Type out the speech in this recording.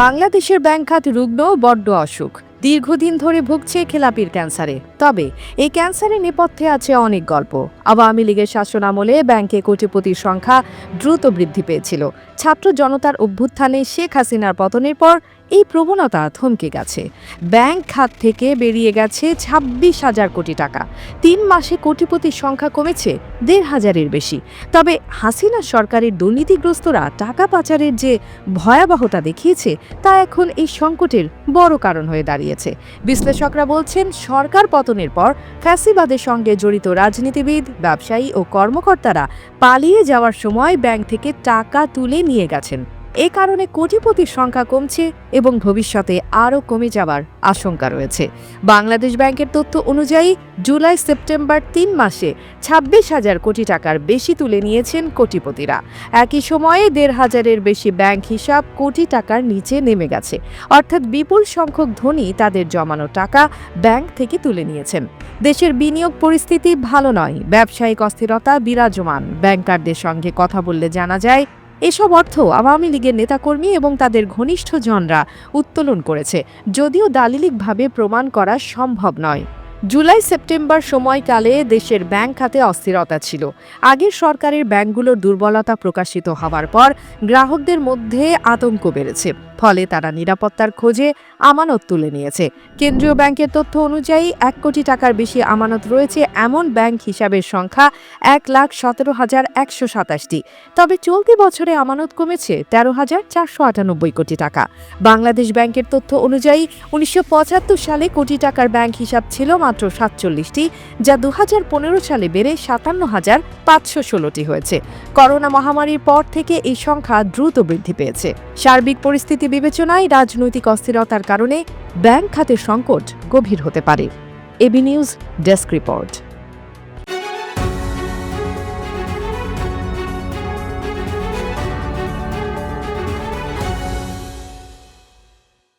বাংলাদেশের ব্যাংক খাত রুগ্ন বড্ড অসুখ। দীর্ঘদিন ধরে ভুগছে খেলাপির ক্যান্সারে। তবে এই ক্যান্সারের নেপথ্যে আছে অনেক গল্প। আওয়ামী লীগের শাসনামলে ব্যাংকে কোটিপতির সংখ্যা দ্রুত বৃদ্ধি পেয়েছিল। ছাত্র জনতার অভ্যুত্থানে শেখ হাসিনার পতনের পর এই প্রবণতা থমকে গেছে। ব্যাংক খাত থেকে বেরিয়ে গেছে ছাব্বিশ হাজার কোটি টাকা। তিন মাসে কোটিপতির সংখ্যা কমেছে দেড় হাজারের বেশি। তবে হাসিনা সরকারের দুর্নীতিগ্রস্তরা টাকা পাচারের যে ভয়াবহতা দেখিয়েছে, তা এখন এই সংকটের বড় কারণ হয়ে দাঁড়িয়েছে। বিশ্লেষকরা বলছেন, সরকার পতনের পর ফ্যাসিবাদের সঙ্গে জড়িত রাজনীতিবিদ, ব্যবসায়ী ও কর্মকর্তারা পালিয়ে যাওয়ার সময় ব্যাংক থেকে টাকা তুলে নিয়ে গেছেন। এ কারণে কোটিপতির সংখ্যা কমছে এবং ভবিষ্যতে আরও কমে যাওয়ার আশঙ্কা রয়েছে। বাংলাদেশ ব্যাংকের তথ্য অনুযায়ী, জুলাই সেপ্টেম্বর তিন মাসে ছাব্বিশ হাজার কোটি টাকার বেশি তুলে নিয়েছেন কোটিপতিরা। একই সময়ে দেড় হাজারের বেশি ব্যাংক হিসাব কোটি টাকার নিচে নেমে গেছে। অর্থাৎ বিপুল সংখ্যক ধনী তাদের জমানো টাকা ব্যাংক থেকে তুলে নিয়েছেন। দেশের বিনিয়োগ পরিস্থিতি ভালো নয়। ব্যবসায়িক অস্থিরতা বিরাজমান। ব্যাংকারদের সঙ্গে কথা বললে জানা যায় এসব অর্থ আওয়ামী লীগের নেতাকর্মী এবং তাদের ঘনিষ্ঠজনরা উত্তোলন করেছে, যদিও দালিলিকভাবে প্রমাণ করা সম্ভব নয়। জুলাই সেপ্টেম্বর সময়কালে দেশের ব্যাংক খাতে অস্থিরতা ছিল। আগের সরকারের ব্যাংকগুলোর দুর্বলতা প্রকাশিত হওয়ার পর গ্রাহকদের মধ্যে আতঙ্ক বেড়েছে। ফলে তারা নিরাপত্তার খোঁজে আমানত তুলে নিয়েছে। কেন্দ্রীয় ব্যাংকের তথ্য অনুযায়ী, এক কোটি টাকার বেশি আমানত রয়েছে এমন ব্যাংক হিসাবের সংখ্যা এক লাখ সতেরো হাজার একশো সাতাশটি। তবে চলতি বছরে আমানত কমেছে তেরো হাজার চারশো আটানব্বই কোটি টাকা। বাংলাদেশ ব্যাংকের তথ্য অনুযায়ী, উনিশশো পঁচাত্তর সালে কোটি টাকার ব্যাংক হিসাব ছিল মাত্র সাতচল্লিশটি, যা দু হাজার পনেরো সালে বেড়ে সাতান্ন হাজার পাঁচশো ষোলোটি হয়েছে। করোনা মহামারীর পর থেকে এই সংখ্যা দ্রুত বৃদ্ধি পেয়েছে। সার্বিক পরিস্থিতি বিবেচনায় রাজনৈতিক অস্থিরতার কারণে ব্যাংক খাতের সংকট গভীর হতে পারে। AB news desk report.